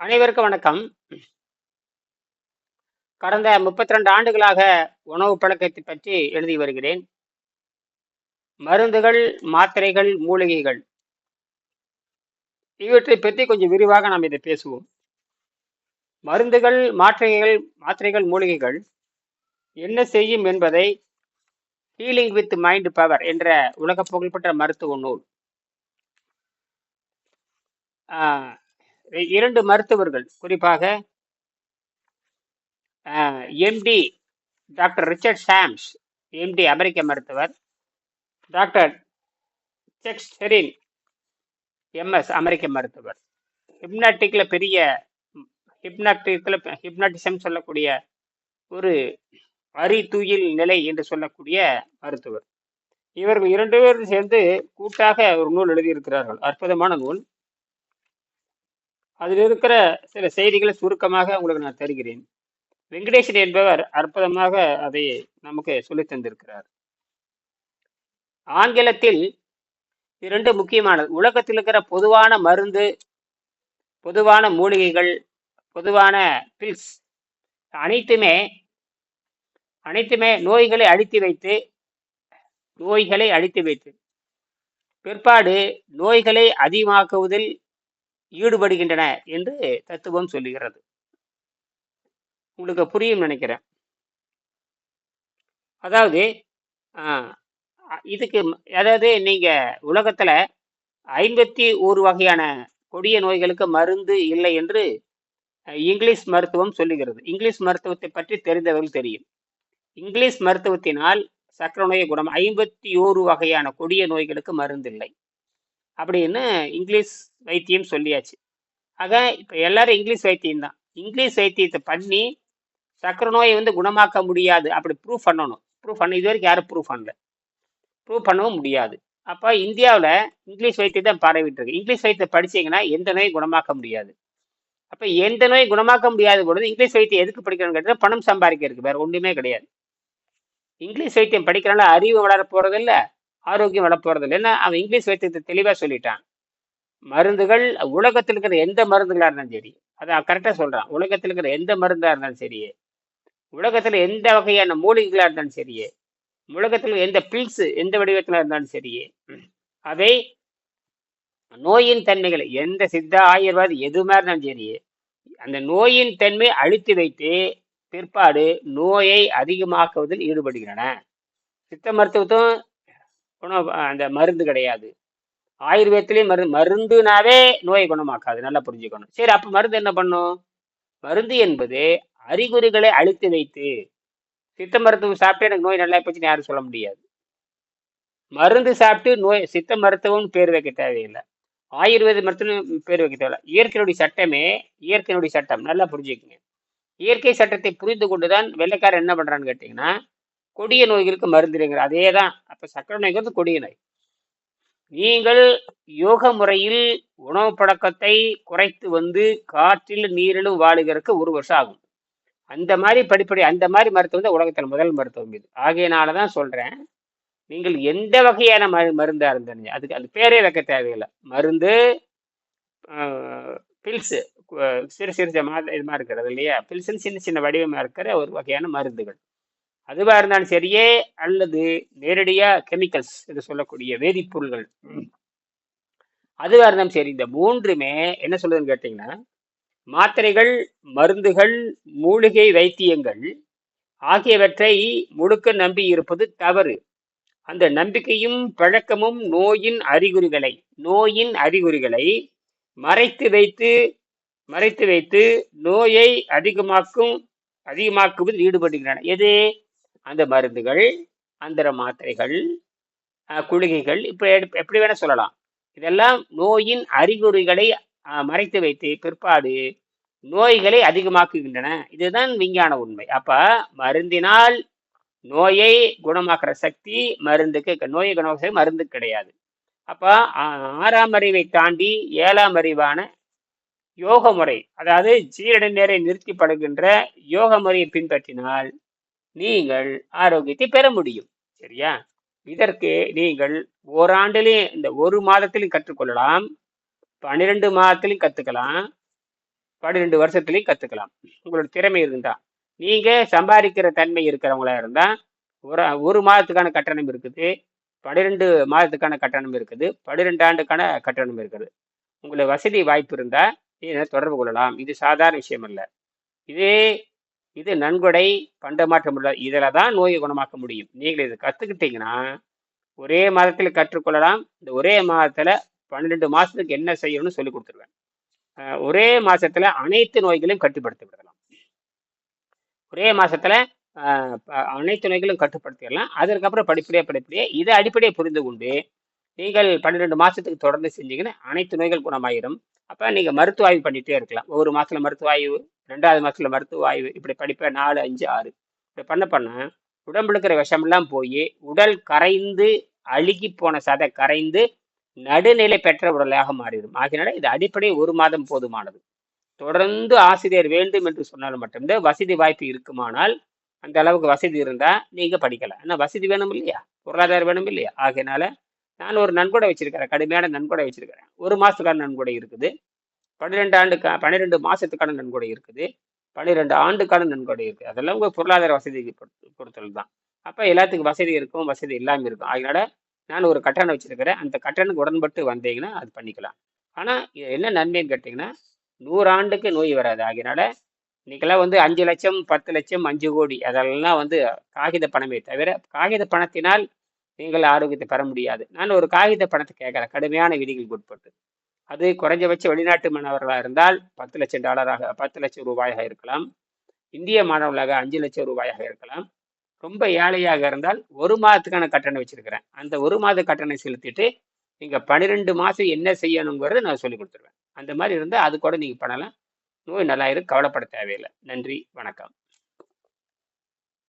அனைவருக்கும் வணக்கம். கடந்த முப்பத்தி ரெண்டு ஆண்டுகளாக உணவு பழக்கத்தை பற்றி எழுதி வருகிறேன். மருந்துகள் மாத்திரைகள் மூலிகைகள். இவற்றை பற்றி கொஞ்சம் விரிவாக நாம் இதை பேசுவோம். மருந்துகள் மாத்திரைகள் மாத்திரைகள் மூலிகைகள் என்ன செய்யும் என்பதை ஹீலிங் வித் மைண்ட் பவர் என்ற உலக புகழ்பெற்ற மருத்துவ நூல். ஆஹ், இரண்டு மருத்துவர்கள் குறிப்பாக MD doctor Richard Sams MD அமெரிக்க மருத்துவர் டாக்டர் செக்ஸ் ஹெரின் எம்எஸ் அமெரிக்க மருத்துவர். ஹிப்னாட்டிக்கில் பெரிய ஹிப்னாட்டிக்ல ஹிப்னாட்டிசம் சொல்லக்கூடிய ஒரு அறிதுயில் நிலை என்று சொல்லக்கூடிய மருத்துவர். இவர்கள் இரண்டு பேரும் சேர்ந்து கூட்டாக ஒரு நூல் எழுதியிருக்கிறார்கள். அற்புதமான நூல். அதில் இருக்கிற சில செய்திகளை சுருக்கமாக உங்களுக்கு நான் தருகிறேன். வெங்கடேசன் என்பவர் அற்புதமாக அதை நமக்கு சொல்லி தந்திருக்கிறார். ஆங்கிலத்தில் இரண்டு முக்கியமானது. உலகத்தில் இருக்கிற பொதுவான மருந்து பொதுவான மூலிகைகள் பொதுவான பில்ஸ் அனைத்துமே அனைத்துமே நோய்களை அழித்து வைத்து நோய்களை அழித்து வைத்து. பிற்பாடு நோய்களை அதிகமாக்குவதில் ஈடுபடுகின்றன என்று தத்துவம் சொல்லுகிறது. உங்களுக்கு புரியும் நினைக்கிறேன். அதாவது ஆஹ், இதுக்கு அதாவது நீங்க உலகத்துல ஐம்பத்தி ஒரு வகையான கொடிய நோய்களுக்கு மருந்து இல்லை என்று இங்கிலீஷ் மருத்துவம் சொல்லுகிறது. இங்கிலீஷ் மருத்துவத்தை பற்றி தெரிந்தவர்கள் தெரியும். இங்கிலீஷ் மருத்துவத்தினால் சக்கர நோயை குணம் ஐம்பத்தி ஓரு வகையான கொடிய நோய்களுக்கு மருந்து இல்லை. அப்படின்னு இங்கிலீஷ் வைத்தியம் சொல்லியாச்சு. ஆக இப்போ எல்லாரும் இங்கிலீஷ் வைத்தியம் தான். இங்கிலீஷ் வைத்தியத்தை பண்ணி சக்கரை நோயை வந்து குணமாக்க முடியாது. அப்படி ப்ரூஃப் பண்ணணும். ப்ரூஃப் பண்ண இது வரைக்கும் யாரும் ப்ரூஃப் பண்ணல. ப்ரூவ் பண்ணவும் முடியாது. அப்போ இந்தியாவில் இங்கிலீஷ் வைத்தியம் தான் பரவிட்டு இருக்கு இங்கிலீஷ் வைத்தியம் படிச்சீங்கன்னா எந்த நோயும் குணமாக்க முடியாது. அப்போ எந்த நோயும் குணமாக்க முடியாத பொழுது இங்கிலீஷ் வைத்தியம் எதுக்கு படிக்கணும்னு கேட்டால் பணம் சம்பாதிக்கிறதுக்கு வேற ஒன்றுமே கிடையாது. இங்கிலீஷ் வைத்தியம் படிக்கிறனால அறிவு வளர போறதில்ல ஆரோக்கியம் வளர போறதில்ல. ஏன்னா அவன் இங்கிலீஷ் வைத்தியத்தை தெளிவாக சொல்லிட்டான். மருந்துகள் உலகத்தில் இருக்கிற எந்த மருந்துகளா இருந்தாலும் சரி அதான் கரெக்டாக சொல்றான். உலகத்தில் இருக்கிற எந்த மருந்தா இருந்தாலும் சரி உலகத்தில் எந்த வகையான மூலிகைகளா இருந்தாலும் சரியே உலகத்தில் எந்த பில்ஸ் எந்த வடிவத்தில் இருந்தாலும் சரியே அதை நோயின் தன்மைகளை எந்த சித்தா ஆயுர்வேத எதுவுமே இருந்தாலும் சரியே அந்த நோயின் தன்மை அழித்து வைத்து பிற்பாடு நோயை அதிகமாக்குவதில் ஈடுபடுகின்றன. சித்த மருத்துவத்தும் அந்த மருந்து கிடையாது. ஆயுர்வேதத்திலேயும் மருந்து மருந்துனாவே நோயை குணமாக்காது நல்லா புரிஞ்சுக்கணும். சரி அப்ப மருந்து என்ன பண்ணும்? மருந்து என்பது அறிகுறிகளை அழித்து வைத்து சித்த மருத்துவம் சாப்பிட்டு எனக்கு நோய் நல்லா போச்சுன்னு யாரும் சொல்ல முடியாது. மருந்து சாப்பிட்டு நோய் சித்த மருத்துவம்னு பேர் வைக்க தேவையில்லை. ஆயுர்வேத மருத்துவம் பேர் வைக்க தேவையில்லை. இயற்கையினுடைய சட்டமே இயற்கையினுடைய சட்டம். நல்லா புரிஞ்சுக்கங்க. இயற்கை சட்டத்தை புரிந்து கொண்டுதான் வெள்ளைக்காரன் என்ன பண்றான்னு கேட்டீங்கன்னா கொடிய நோய்களுக்கு மருந்துங்கிறார் அதே தான் அப்போ சக்கரை நோய்கிறது கொடிய நோய். நீங்கள் யோக முறையில் உணவு பழக்கத்தை குறைத்து வந்து காற்றில் நீரிலும் வாழுகிறதுக்கு ஒரு வருஷம் ஆகும். அந்த மாதிரி படிப்படி அந்த மாதிரி மருத்துவம் தான் உலகத்தில் முதல் மருத்துவம் இது. ஆகையினால தான் சொல்கிறேன் நீங்கள் எந்த வகையான மரு மருந்தாக இருந்தாலும் அதுக்கு அது பேரே வைக்க தேவையில்லை. மருந்து பில்ஸு சிறு சிறு மா இது மாதிரி இருக்கிறது இல்லையா? பில்ஸுன்னு சின்ன சின்ன வடிவமாக இருக்கிற ஒரு வகையான மருந்துகள். அதுவாக இருந்தாலும் சரியே அல்லது நேரடியாக கெமிக்கல்ஸ் என்று சொல்லக்கூடிய வேதிப்பொருள்கள். அதுவாக இருந்தாலும் சரி இந்த மூன்றுமே என்ன சொல்லுதுன்னு கேட்டிங்கன்னா மாத்திரைகள் மருந்துகள் மூலிகை வைத்தியங்கள் ஆகியவற்றை முழுக்க நம்பி இருப்பது தவறு. அந்த நம்பிக்கையும் பழக்கமும் நோயின் அறிகுறிகளை நோயின் அறிகுறிகளை மறைத்து வைத்து மறைத்து வைத்து நோயை அதிகமாக்கும் அதிகமாக்குவதில் ஈடுபடுகின்றன. எது? அந்த மருந்துகள் அந்தர மாத்திரைகள் குளிகைகள் இப்போ எடு- எப்படி வேணால் சொல்லலாம். இதெல்லாம் நோயின் அறிகுறிகளை மறைத்து வைத்து பிற்பாடு நோய்களை அதிகமாக்குகின்றன. இதுதான் விஞ்ஞான உண்மை. அப்ப மருந்தினால் நோயை குணமாக்குற சக்தி மருந்துக்கு நோயை குணமாக்குற மருந்து கிடையாது. அப்ப ஆ- ஆறாம் அறிவை தாண்டி ஏழாம் அறிவான யோக முறை அதாவது ஜீரண நேரை நிறுத்திப்படுகின்ற யோக முறையை பின்பற்றினால் நீங்கள் ஆரோக்கியத்தை பெற முடியும். சரியா? இதற்கு நீங்கள் ஓராண்டிலையும் இந்த ஒரு மாதத்திலையும் கற்றுக்கொள்ளலாம். பன்னிரெண்டு மாதத்திலையும் கற்றுக்கலாம் பன்னிரெண்டு வருஷத்துலையும் கற்றுக்கலாம் உங்களோட திறமை இருந்தா. நீங்கள் சம்பாதிக்கிற தன்மை இருக்கிறவங்களா இருந்தால் ஒரு ஒரு மாதத்துக்கான கட்டணம் இருக்குது. பன்னிரெண்டு மாதத்துக்கான கட்டணம் இருக்குது. பன்னிரெண்டு ஆண்டுக்கான கட்டணம் இருக்குது. உங்களுக்கு வசதி வாய்ப்பு இருந்தால் நீங்கள் தொடர்பு கொள்ளலாம். இது சாதாரண விஷயம் அல்ல. இதே இது நன்கொடை பண்டமாற்றம் உள்ள இதில் தான் நோயை குணமாக்க முடியும். நீங்கள் இதை கற்றுக்கிட்டீங்கன்னா ஒரே மாதத்தில் கற்றுக்கொள்ளலாம். இந்த ஒரே மாதத்தில் பன்னிரெண்டு மாதத்துக்கு என்ன செய்யணும்னு சொல்லி கொடுத்துருவேன். ஒரே மாசத்துல அனைத்து நோய்களையும் கட்டுப்படுத்தி விடலாம். ஒரே மாசத்துல அனைத்து நோய்களும் கட்டுப்படுத்திடலாம். அதற்கப்புறம் படிப்படியாக படிப்படியாக இதை அடிப்படையை புரிந்து கொண்டு நீங்கள் பன்னிரெண்டு மாசத்துக்கு தொடர்ந்து செஞ்சீங்கன்னா அனைத்து நோய்கள் குணமாயிரும். அப்போ நீங்கள் மருத்துவ ஆய்வு பண்ணிகிட்டே இருக்கலாம். ஒவ்வொரு மாசத்துல மருத்துவ ஆய்வு ரெண்டாவது மாதத்தில் மருத்துவ ஆய்வு இப்படி படிப்பேன் நாலு அஞ்சு ஆறு. இப்படி பண்ண பண்ண உடம்புல இருக்கிற விஷமெல்லாம் போய் உடல் கரைந்து அழுகி போன சதை கரைந்து நடுநிலை பெற்ற உடலாக மாறிடும். ஆகினால இது அடிப்படை ஒரு மாதம் போதுமானது. தொடர்ந்து ஆசிரியர் வேண்டும் என்று சொன்னால் மட்டும்தான் வசதி வாய்ப்பு இருக்குமானால் அந்த அளவுக்கு வசதி இருந்தால் நீங்கள் படிக்கலாம். ஆனால் வசதி வேணும் இல்லையா? பொருளாதாரம் வேணும் இல்லையா? ஆகையினால நான் ஒரு நன்கொடை வச்சிருக்கிறேன். கடுமையான நன்கொடை வச்சிருக்கிறேன். ஒரு மாதத்துக்கான நன்கொடை இருக்குது. பன்னிரெண்டு ஆண்டுக்கா பன்னிரெண்டு மாதத்துக்கான நன்கொடை இருக்குது. பன்னிரெண்டு ஆண்டுக்கான நன்கொடை இருக்குது அதெல்லாம் உங்கள் பொருளாதார வசதிக்கு பொறுத்து- பொறுத்தல் தான். அப்போ எல்லாத்துக்கும் வசதி இருக்கும் வசதி இல்லாமல் இருக்கும். அதனால நான் ஒரு கட்டணம் வச்சிருக்கிறேன். அந்த கட்டணத்துக்கு உடன்பட்டு வந்தீங்கன்னா அது பண்ணிக்கலாம். ஆனால் இது என்ன நன்மைன்னு கேட்டிங்கன்னா நூறு ஆண்டுக்கு நோய் வராது. ஆகினால இன்னைக்கெல்லாம் வந்து அஞ்சு லட்சம் பத்து லட்சம் அஞ்சு கோடி அதெல்லாம் வந்து காகித பணமே தவிர காகித பணத்தினால் நீங்கள் ஆரோக்கியத்தை பெற முடியாது. நான் ஒரு காகித பணத்தை கேட்குறேன். கடுமையான விதிகளுக்கு உட்பட்டு. அது குறைஞ்சபட்ச வெளிநாட்டு மாணவர்களாக இருந்தால் பத்து லட்சம் டாலராக பத்து லட்சம் ரூபாயாக இருக்கலாம். இந்திய மாணவர்களாக அஞ்சு லட்சம் ரூபாயாக இருக்கலாம். ரொம்ப ஏழையாக இருந்தால் ஒரு மாதத்துக்கான கட்டணம் வச்சிருக்கிறேன். அந்த ஒரு மாத கட்டணம் செலுத்திட்டு நீங்கள் பன்னிரெண்டு மாதம் என்ன செய்யணுங்கிறத நான் சொல்லி கொடுத்துருவேன். அந்த மாதிரி இருந்தால் அது கூட நீங்கள் பண்ணலாம். நோய் நல்லா கவலைப்பட தேவையில்லை. நன்றி வணக்கம்.